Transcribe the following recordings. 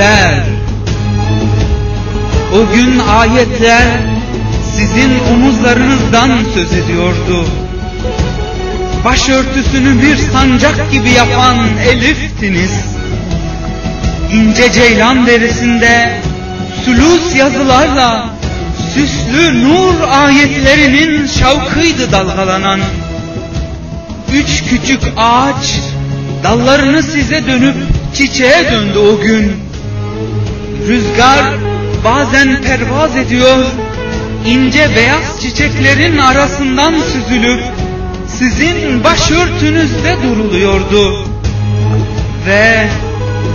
sizler. O gün ayetler sizin omuzlarınızdan söz ediyordu. Başörtüsünü bir sancak gibi yapan Elif'tiniz. İnce ceylan derisinde sülus yazılarla süslü nur ayetlerinin şavkıydı dalgalanan. Üç küçük ağaç dallarını size dönüp çiçeğe döndü o gün. Rüzgar bazen pervaz ediyor, ince beyaz çiçeklerin arasından süzülüp sizin başörtünüzde duruluyordu. Ve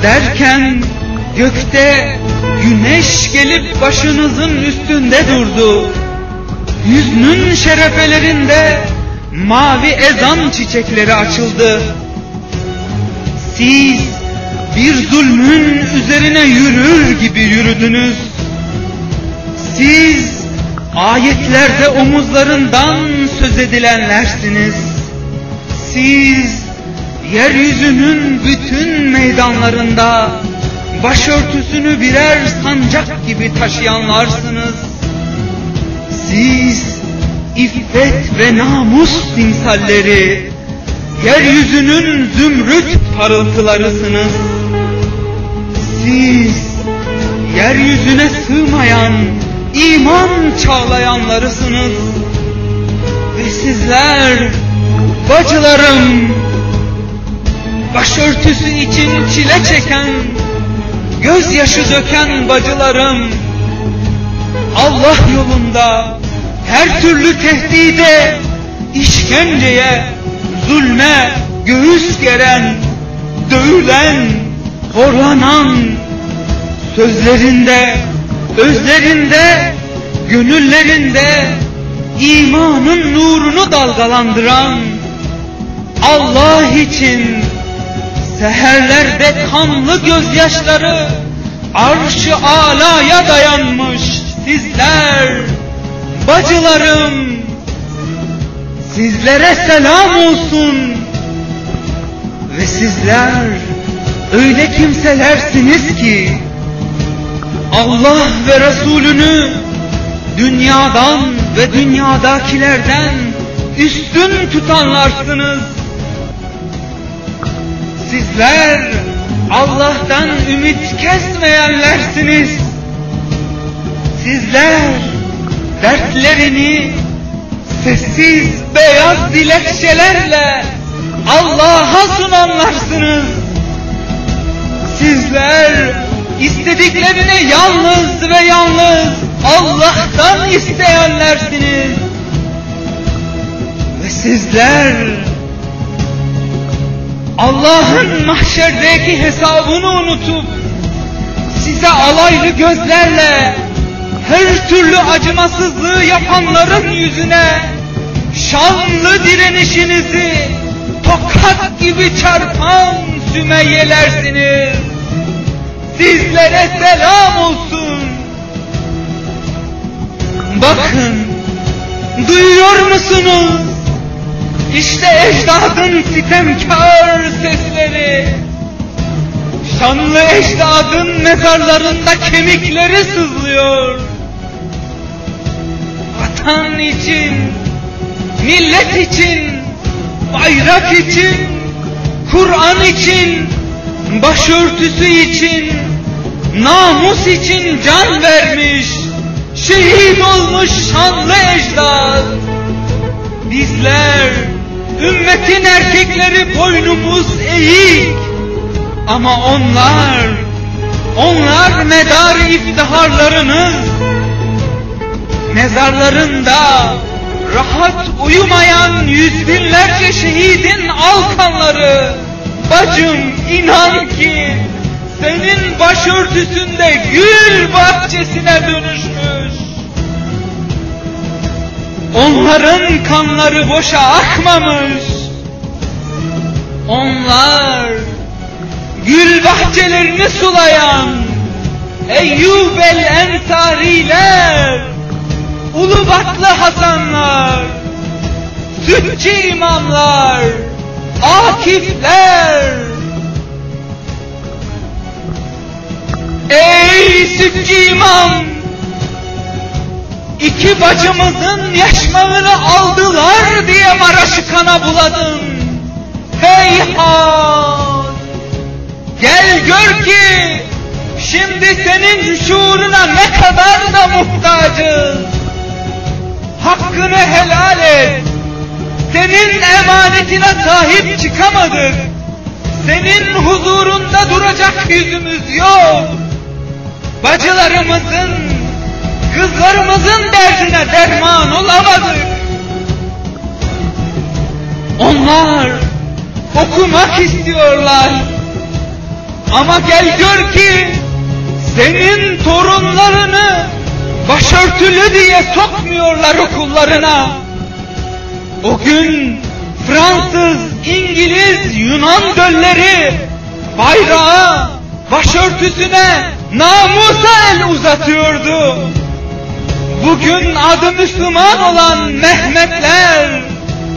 derken gökte güneş gelip başınızın üstünde durdu. Yüznün şerefelerinde mavi ezan çiçekleri açıldı. Siz bir zulmün üzerine yürür gibi yürüdünüz. Siz ayetlerde omuzlarından söz edilenlersiniz. Siz yeryüzünün bütün meydanlarında başörtüsünü birer sancak gibi taşıyanlarsınız. Siz iffet ve namus timsalleri, yeryüzünün zümrüt parıltılarısınız. Siz yeryüzüne sığmayan iman çağlayanlarısınız. Ve sizler bacılarım başörtüsü için çile çeken, gözyaşı döken bacılarım Allah yolunda her türlü tehdide, işkenceye, zulme göğüs geren, dövülen, horlanan, sözlerinde, özlerinde, gönüllerinde imanın nurunu dalgalandıran, Allah için seherlerde kanlı gözyaşları arş-ı alaya dayanmış sizler, bacılarım, sizlere selam olsun. Ve sizler öyle kimselersiniz ki Allah ve Resulünü dünyadan ve dünyadakilerden üstün tutanlarsınız. Sizler Allah'tan ümit kesmeyenlersiniz. Sizler dertlerini sessiz beyaz dilekçelerle Allah'a sunanlarsınız. Sizler istediklerini yalnız ve yalnız Allah'tan isteyenlersiniz. Ve sizler Allah'ın mahşerdeki hesabını unutup size alaylı gözlerle her türlü acımasızlığı yapanların yüzüne şanlı direnişinizi tokat gibi çarpan Sümeyyelersiniz. Sizlere selam olsun. Bakın, duyuyor musunuz? İşte ecdadın sitemkar sesleri. Şanlı ecdadın mezarlarında kemikleri sızlıyor. Vatan için, millet için, bayrak için, Kur'an için, başörtüsü için, namus için can vermiş, şehit olmuş şanlı ecdad. Bizler, ümmetin erkekleri boynumuz eğik. Ama onlar, onlar medar iftiharlarınız, mezarlarında rahat uyumayan yüz binlerce şehidin alkanları, bacım inan ki senin başörtüsünde gül bahçesine dönüşmüş. Onların kanları boşa akmamış. Onlar gül bahçelerini sulayan Eyyub el Ensariler, Ulubatlı Hasanlar, Sütçü imamlar, Akifler, çiftçi imam İki bacımızın yaşmağını aldılar diye Maraş'ı kana buladın. Heyhat! Gel gör ki şimdi senin şuuruna ne kadar da muhtacız. Hakkını helal et. Senin emanetine sahip çıkamadık. Senin huzurunda duracak yüzümüz yok. Bacılarımızın, kızlarımızın derdine derman olamadık. Onlar okumak istiyorlar. Ama gel gör ki senin torunlarını başörtülü diye sokmuyorlar okullarına. O gün Fransız, İngiliz, Yunan dölleri bayrağı başörtüsüne namusa el uzatıyordu. Bugün adı Müslüman olan Mehmetler,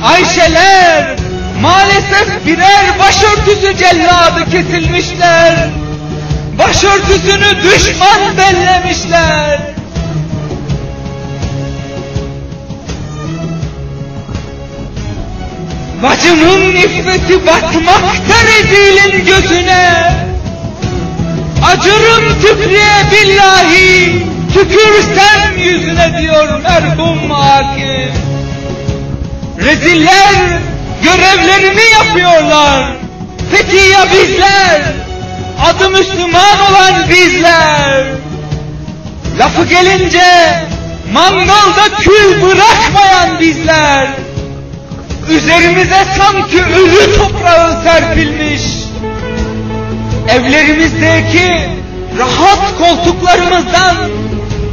Ayşeler maalesef birer başörtüsü celladı kesilmişler. Başörtüsünü düşman bellemişler. Bacımın iffeti batmakta rezilin gözüne. Acırım tükrüye billahi, tükürsem yüzüne diyor merhum hakim. Reziller görevlerini yapıyorlar. Peki ya bizler? Adı Müslüman olan bizler. Lafı gelince mangalda kül bırakmayan bizler. Üzerimize sanki ölü toprağı serpilmiş. Evlerimizdeki rahat koltuklarımızdan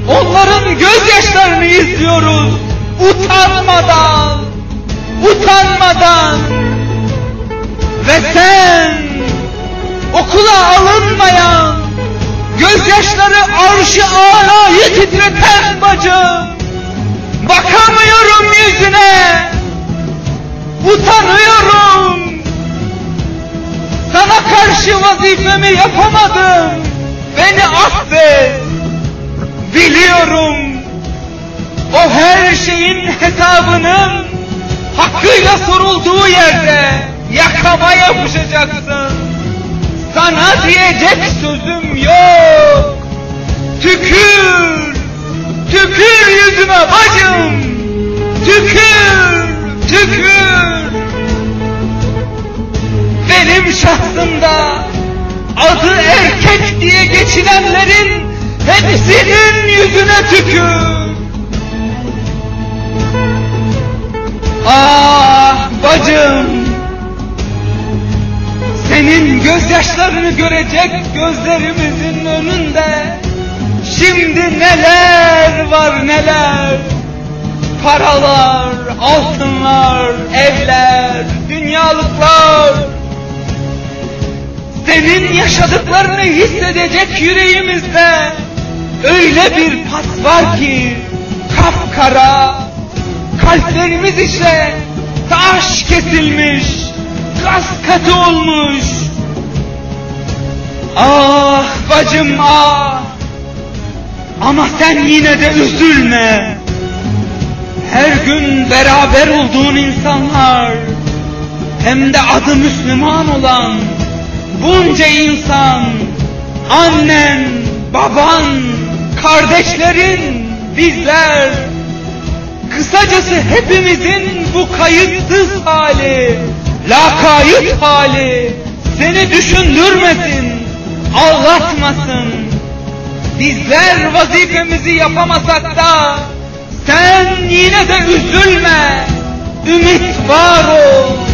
onların gözyaşlarını izliyoruz. Utanmadan, utanmadan. Ve sen okula alınmayan, gözyaşları arşı alayı titreten bacım. Bakamıyorum yüzüne. Utanıyorum. Sana karşı vazifemi yapamadım. Beni affet. Biliyorum. O her şeyin hesabının hakkıyla sorulduğu yerde yakama yapışacaksın. Sana diyecek sözüm yok. Tükür, tükür yüzüme bacım. Tükür, geçinenlerin hepsinin yüzüne tükür. Ah bacım, senin gözyaşlarını görecek gözlerimizin önünde şimdi neler var neler. Paralar, altınlar, evler, dünyalıklar. Senin yaşadıklarını hissedecek yüreğimizde öyle bir pas var ki kapkara, kalplerimiz ise taş kesilmiş, gaz katı olmuş. Ah bacım ah, ama sen yine de üzülme. Her gün beraber olduğun insanlar, hem de adı Müslüman olan bunca insan, annen, baban, kardeşlerin, bizler, kısacası hepimizin bu kayıtsız hali, lakayıt hali seni düşündürmesin, ağlatmasın. Bizler vazifemizi yapamasak da sen yine de üzülme, ümit var ol.